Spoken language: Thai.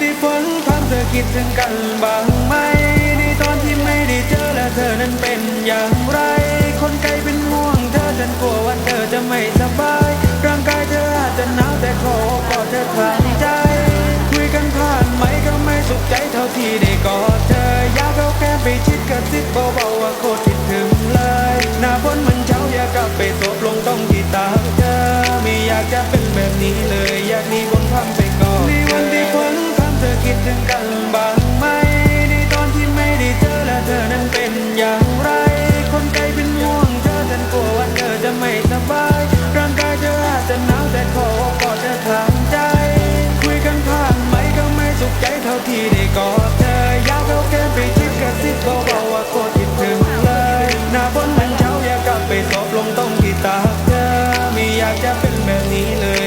ในวันที่ฝนพรำเธอคิดถึงกันบ้างไหม ในตอนที่ไม่ได้เจอและเธอนั้นเป็นอย่างไร คนไกลเป็นห่วงเธอฉันกลัวว่าเธอจะไม่สบาย ร่างกายเธออาจจะหนาวแต่ขอโอบกอดเธอทางใจ คุยกันผ่านไหมก็ไม่สุขใจเท่าที่ได้กอดเธอ อยากเอาแก้มไปชิดกระซิบเบาๆว่าโคตรคิดถึงเลย หน้าฝนมันเช้าอยากกลับไปสบลงต้องที่ตาเธอ ไม่อยากจะเป็นแบบนี้เลย บ้างไหมในตอนที่ไม่ได้เจอและเธอนั้นเป็นอย่างไร คนไกลเป็นห่วงเธอจนกลัวว่าเธอจะไม่สบาย ร่างกายเธออาจจะหนาวแต่ขอกอจะทางใจ คุยกันผ่านไหมก็ไม่สุขใจเท่าที่ได้กอดเธอ อยากเอาแค่ไปทิดกระซิบเบาๆว่าโคตรคิดถึงเลยหน้าบนมันเช้าอยากกลับไปสอบลงต้องที่ตาเธอไม่อยากจะเป็นแบบนี้เลย